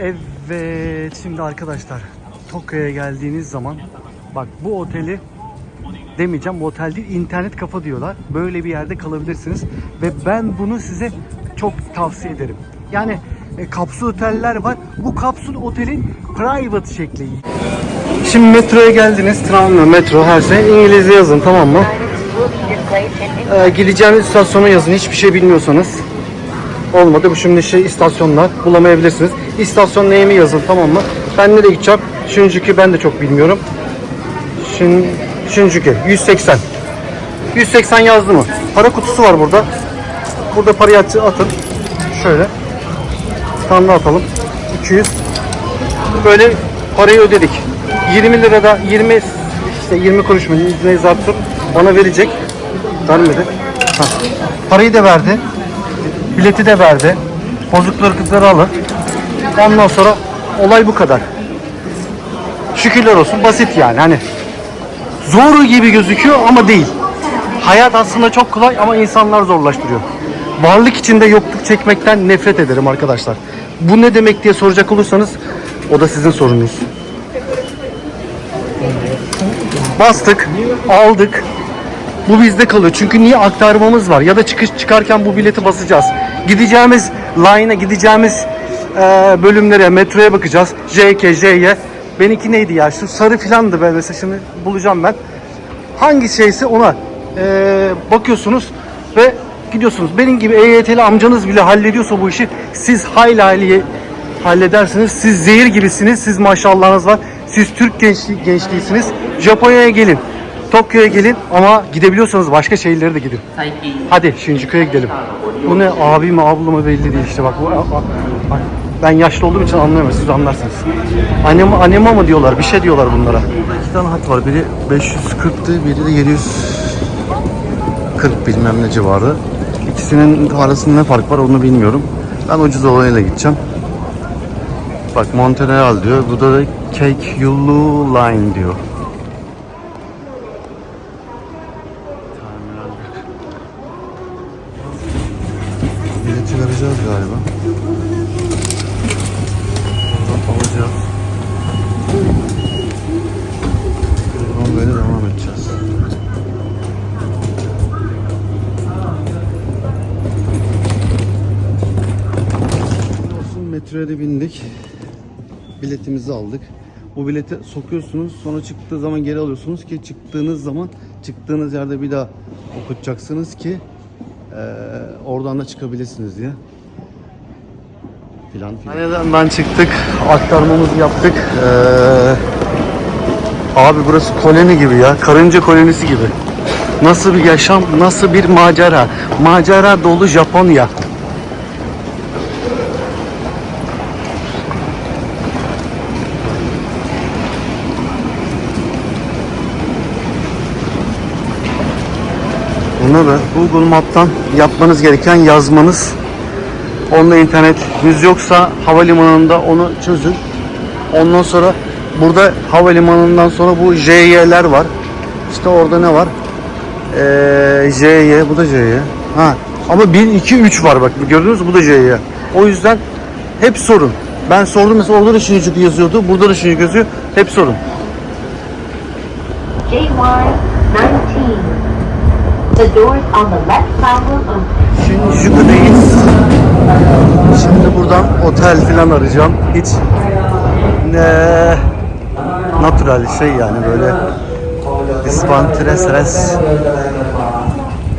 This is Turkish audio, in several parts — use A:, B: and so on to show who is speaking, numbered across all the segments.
A: Evet şimdi arkadaşlar Tokyo'ya geldiğiniz zaman bak bu oteli demeyeceğim bu otel değil internet kafa diyorlar. Böyle bir yerde kalabilirsiniz ve ben bunu size çok tavsiye ederim. Yani e, kapsül oteller var. Bu kapsül otelin private şekli. Şimdi metroya geldiniz. Tramvay, metro her şey. İngilizce yazın tamam mı? Ee, gideceğiniz istasyona yazın. Hiçbir şey bilmiyorsanız. Olmadı. Bu şimdi şey istasyonlar bulamayabilirsiniz. İstasyon neyimi yazın tamam mı? Ben nereye gideceğim? Shinjuku ben de çok bilmiyorum. Shin, Shinjuku 180. 180 yazdı mı? Para kutusu var burada. Burada parayı at- atın. Şöyle. Standı atalım. 200. Böyle parayı ödedik. 20 lirada 20 işte 20 kuruş mu ne zartır bana verecek. Vermedi. Ha. Parayı da verdi. Bileti de verdi. Bozukları kızları alın. Ondan sonra olay bu kadar. Şükürler olsun basit yani hani zor gibi gözüküyor ama değil. Hayat aslında çok kolay ama insanlar zorlaştırıyor. Varlık içinde yokluk çekmekten nefret ederim arkadaşlar. Bu ne demek diye soracak olursanız o da sizin sorununuz. Bastık, aldık. Bu bizde kalıyor. Çünkü niye aktarmamız var? Ya da çıkış çıkarken bu bileti basacağız. Gideceğimiz line'a, gideceğimiz e, bölümlere, metroya bakacağız. JK, JY. Benimki neydi ya? Şu sarı filandı ben mesela şimdi bulacağım ben. Hangi şeyse ona e, bakıyorsunuz ve gidiyorsunuz. Benim gibi EYT'li amcanız bile hallediyorsa bu işi siz hayli hayli halledersiniz. Siz zehir gibisiniz. Siz maşallahınız var. Siz Türk gençli, gençliğisiniz. Japonya'ya gelin. Tokyo'ya gelin ama gidebiliyorsanız başka şehirlere de gidin. Hadi Shinjuku'ya gidelim. Bu ne abi mi abla mı belli değil işte bak. Bu, ben yaşlı olduğum için anlayamıyorum siz anlarsınız. Annem, annema mı diyorlar bir şey diyorlar bunlara.
B: İki tane hat var. Biri 540'tı, biri de 740 bilmem ne civarı. İkisinin arasında ne fark var onu bilmiyorum. Ben ucuz olanıyla gideceğim. Bak Montreal diyor. Bu da Cake Yulu Line diyor. Vereceğiz galiba. Buradan alacağız. Buradan böyle devam edeceğiz. Olsun metroya da bindik. Biletimizi aldık. Bu bileti sokuyorsunuz sonra çıktığı zaman geri alıyorsunuz ki çıktığınız zaman çıktığınız yerde bir daha okutacaksınız ki oradan da çıkabilirsiniz diye. Filan filan.
A: Hanedan'dan çıktık, aktarmamızı yaptık. Ee, abi burası koloni gibi ya, karınca kolonisi gibi. Nasıl bir yaşam, nasıl bir macera. Macera dolu Japonya. Buna da Google Map'tan yapmanız gereken yazmanız Onda internetiniz yoksa havalimanında onu çözün. Ondan sonra burada havalimanından sonra bu JY'ler var. İşte orada ne var? Ee, JY, bu da JY. Ha. Ama 1, 2, 3 var bak gördünüz mü? Bu da JY. O yüzden hep sorun. Ben sordum mesela orada da Shinjuku yazıyordu. Burada da Shinjuku yazıyor. Hep sorun.
C: JY 19. The doors on the left side will open.
A: Shinjuku'dayız. Şimdi buradan otel falan arayacağım. Hiç ne natural şey yani böyle dispantres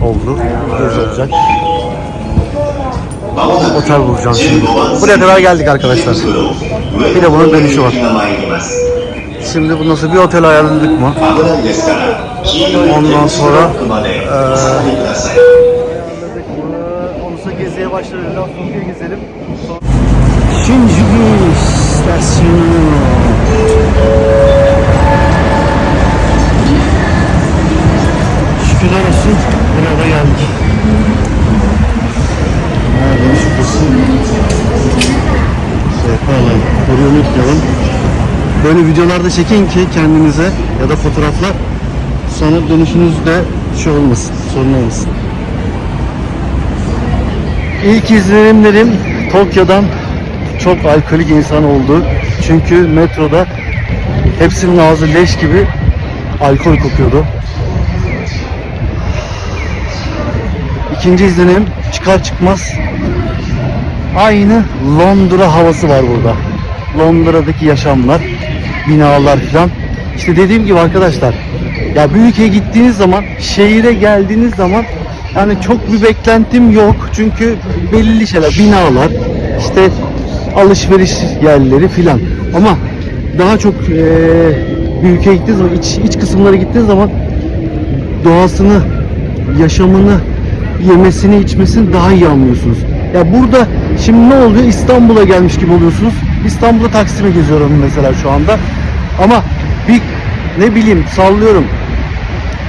A: oldu. Göz olacak. Otel bulacağım şimdi. Buraya kadar geldik arkadaşlar. Bir de bunun dönüşü var. Şimdi bu nasıl bir otel ayarladık mı? Ondan sonra Ondan geziye başlarız. Tokyo'yu gezelim. Shinjuku istasyonu. Şükürler olsun. Buraya da geldik. Neredeymiş burası? Şey yapalım. Burayı unutmayalım. Böyle videolarda çekin ki kendinize ya da fotoğraflar sonra dönüşünüzde şey olmasın, sorun olmasın. İlk izlenimlerim Tokyo'dan çok alkolik insan oldu. Çünkü metroda hepsinin ağzı leş gibi alkol kokuyordu. İkinci izlenim çıkar çıkmaz aynı Londra havası var burada. Londra'daki yaşamlar, binalar filan. İşte dediğim gibi arkadaşlar ya ülkeye gittiğiniz zaman, şehire geldiğiniz zaman yani çok bir beklentim yok. Çünkü belli şeyler, binalar, işte alışveriş yerleri filan. Ama daha çok bir ülkeye gittiğiniz zaman, iç, iç kısımlara gittiğiniz zaman doğasını, yaşamını, yemesini, içmesini daha iyi anlıyorsunuz. Ya burada şimdi ne oluyor? İstanbul'a gelmiş gibi oluyorsunuz. İstanbul'da Taksim'e geziyorum mesela şu anda. Ama bir ne bileyim sallıyorum.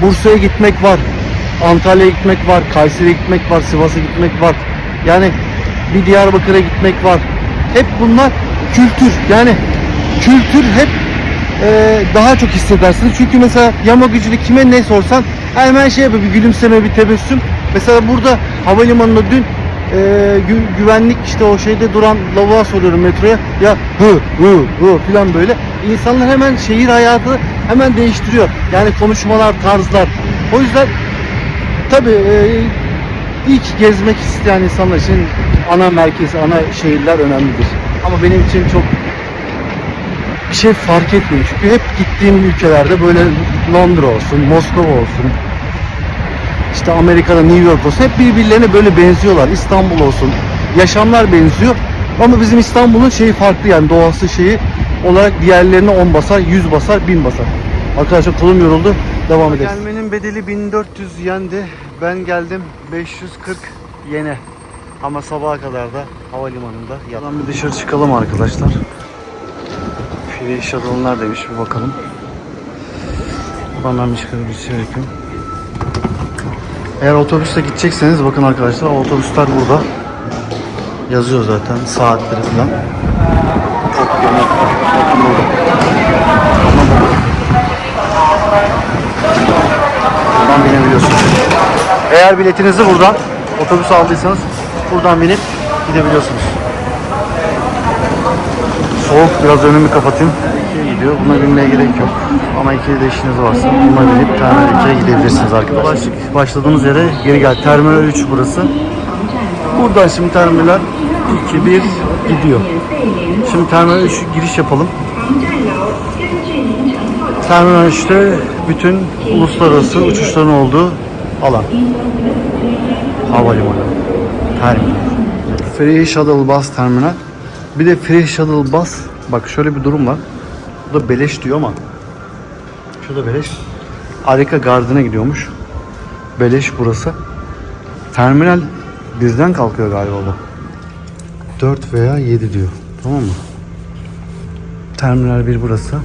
A: Bursa'ya gitmek var. Antalya'ya gitmek var. Kayseri'ye gitmek var. Sivas'a gitmek var. Yani bir Diyarbakır'a gitmek var. Hep bunlar kültür. Yani kültür hep e, daha çok hissedersiniz. Çünkü mesela yama gücünü kime ne sorsan hemen şey yapıyor bir gülümseme bir tebessüm. Mesela burada havalimanında dün e, gü- güvenlik işte o şeyde duran lavuğa soruyorum metroya ya hı hı hı filan böyle. İnsanlar hemen şehir hayatı hemen değiştiriyor. Yani konuşmalar, tarzlar. O yüzden tabii e, ilk gezmek isteyen insanlar için ana merkez, ana şehirler önemlidir. Ama benim için çok bir şey fark etmiyor. Çünkü hep gittiğim ülkelerde böyle Londra olsun, Moskova olsun, işte Amerika'da New York olsun hep birbirlerine böyle benziyorlar. İstanbul olsun. Yaşamlar benziyor. Ama bizim İstanbul'un şeyi farklı yani doğası şeyi olarak diğerlerine 10 basar, 100 basar, 1000 basar. Arkadaşlar kolum yoruldu. Devam ederiz. Gelmenin bedeli 1400 yendi. Ben geldim 540 yene. Ama sabaha kadar da havalimanında yalan bir dışarı çıkalım arkadaşlar. Free shuttle'lar demiş bir bakalım. Buradan bir çıkarıp bir şey yapayım. Eğer otobüste gidecekseniz bakın arkadaşlar otobüsler burada. Yazıyor zaten saatleri falan. Çok yemek Buradan binebiliyorsunuz. Eğer biletinizi buradan otobüs aldıysanız buradan binip gidebiliyorsunuz. Soğuk biraz önümü kapatayım. İkiye gidiyor. Buna binmeye gerek yok. Ama ikiye de işiniz varsa buna binip Terminal 2'ye gidebilirsiniz arkadaşlar. Başladığımız yere geri gel. Terminal 3 burası. Buradan şimdi Terminal 2, 1 gidiyor. Şimdi Terminal 3 giriş yapalım. Terminal 3'te bütün uluslararası uçuşların olduğu alan. Havalimanı. Terminal. Free Shuttle Bus Terminal. Bir de Free Shuttle Bus. Bak şöyle bir durum var. Bu da beleş diyor ama. Şurada beleş. Arika Garden'a gidiyormuş. Beleş burası. Terminal birden kalkıyor galiba bu. 4 veya 7 diyor. Tamam mı? Terminal 1 burası.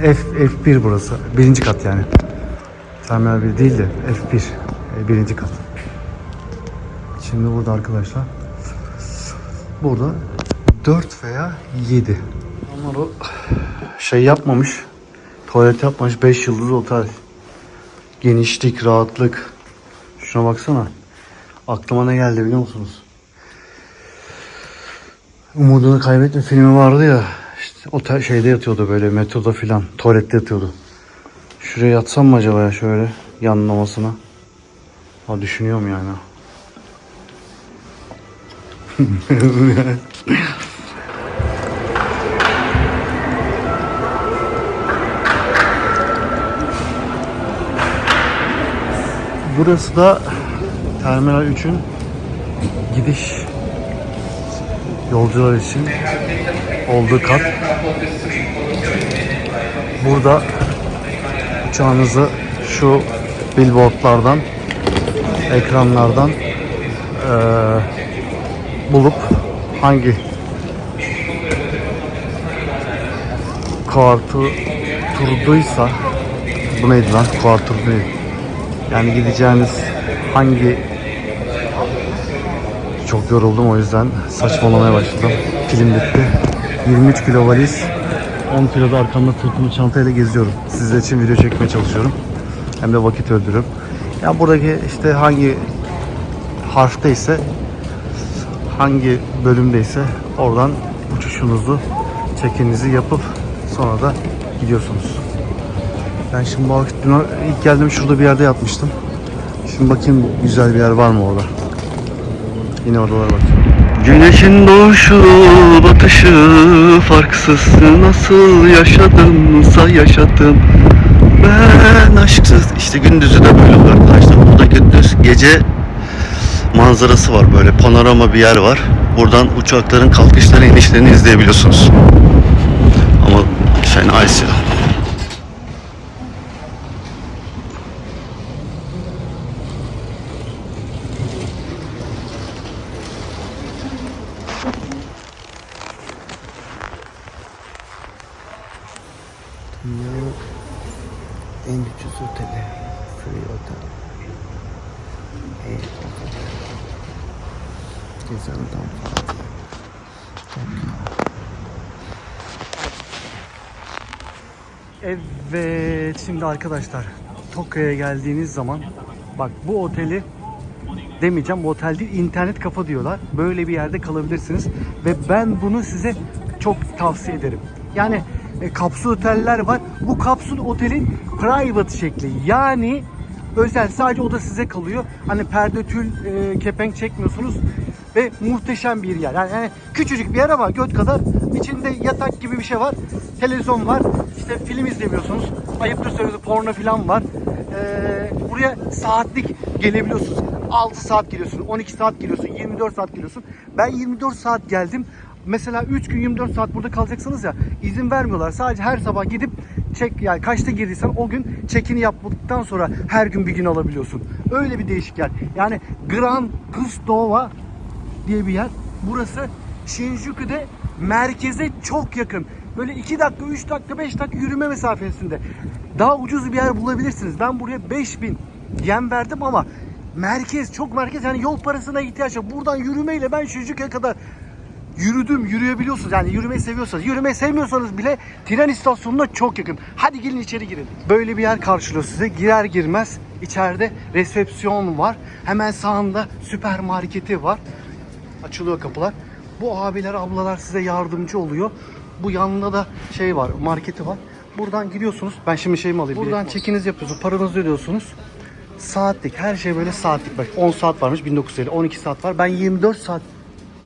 A: F, F1 burası. Birinci kat yani. Terminal 1 değil de F1. e, Birinci kat. Şimdi burada arkadaşlar. Burada 4 veya 7. Ama o şey yapmamış. Tuvalet yapmamış. 5 yıldız otel. Genişlik, rahatlık. Şuna baksana. Aklıma ne geldi biliyor musunuz? Umudunu kaybetme filmi vardı ya. İşte otel şeyde yatıyordu böyle metroda filan. Tuvalette yatıyordu. Şuraya yatsam mı acaba ya şöyle yanlamasına? Ha düşünüyorum yani. Burası da Terminal 3'ün gidiş yolcular için olduğu kat. Burada uçağınızı şu billboardlardan, ekranlardan eee, bulup hangi kuartı turduysa bu neydi lan? Kuartır değil. Yani gideceğiniz hangi çok yoruldum o yüzden saçmalamaya başladım. Film bitti. 23 kilo valiz, 10 kilo da arkamda tırtılı çantayla geziyorum. Sizler için video çekmeye çalışıyorum. Hem de vakit öldürüyorum. Ya buradaki işte hangi harfteyse hangi bölümdeyse oradan uçuşunuzu, check-in'inizi yapıp sonra da gidiyorsunuz. Ben şimdi bu vakit ilk geldim şurada bir yerde yatmıştım. Şimdi bakayım güzel bir yer var mı orada. Yine oralara bakayım. Güneşin doğuşu, batışı farksız nasıl yaşadımsa yaşadım. Ben aşksız. İşte gündüzü de böyle oluyor arkadaşlar. Burada gündüz gece manzarası var böyle panorama bir yer var. Buradan uçakların kalkışlarını inişlerini izleyebiliyorsunuz. Ama fena esiyor. Dünyanın en ucuz oteli. Free Hotel. Hey, Gezen'den Fatih. Evet şimdi arkadaşlar Tokyo'ya geldiğiniz zaman bak bu oteli demeyeceğim bu otel değil internet kafa diyorlar. Böyle bir yerde kalabilirsiniz ve ben bunu size çok tavsiye ederim. Yani e, kapsül oteller var. Bu kapsül otelin private şekli. Yani özel sadece oda size kalıyor. Hani perde tül e, kepenk çekmiyorsunuz ve muhteşem bir yer. Yani, yani küçücük bir yer ama göt kadar içinde yatak gibi bir şey var. Televizyon var. İşte film izlemiyorsunuz. Ayıptır söylüyorsun porno falan var. Ee, buraya saatlik gelebiliyorsunuz. 6 saat geliyorsun, 12 saat geliyorsun, 24 saat geliyorsun. Ben 24 saat geldim. Mesela 3 gün 24 saat burada kalacaksınız ya izin vermiyorlar. Sadece her sabah gidip çek yani kaçta girdiysen o gün çekini yaptıktan sonra her gün bir gün alabiliyorsun. Öyle bir değişik yer. Yani Grand Kustova diye bir yer. Burası Shinjuku'de merkeze çok yakın. Böyle 2 dakika, 3 dakika, 5 dakika yürüme mesafesinde. Daha ucuz bir yer bulabilirsiniz. Ben buraya 5000 yen verdim ama merkez, çok merkez. Yani yol parasına ihtiyaç yok. Buradan yürümeyle ben Shinjuku'ya kadar yürüdüm, yürüyebiliyorsunuz. Yani yürümeyi seviyorsanız. Yürümeyi sevmiyorsanız bile tren istasyonuna çok yakın. Hadi gelin içeri girin. Böyle bir yer karşılıyor size. Girer girmez içeride resepsiyon var. Hemen sağında süpermarketi var. Açılıyor kapılar. Bu abiler, ablalar size yardımcı oluyor. Bu yanında da şey var, marketi var. Buradan gidiyorsunuz. Ben şimdi şeyimi alayım. Buradan çekiniz yapıyorsunuz. Paranızı ödüyorsunuz. Saatlik. Her şey böyle saatlik. Bak 10 saat varmış 1950. 12 saat var. Ben 24 saat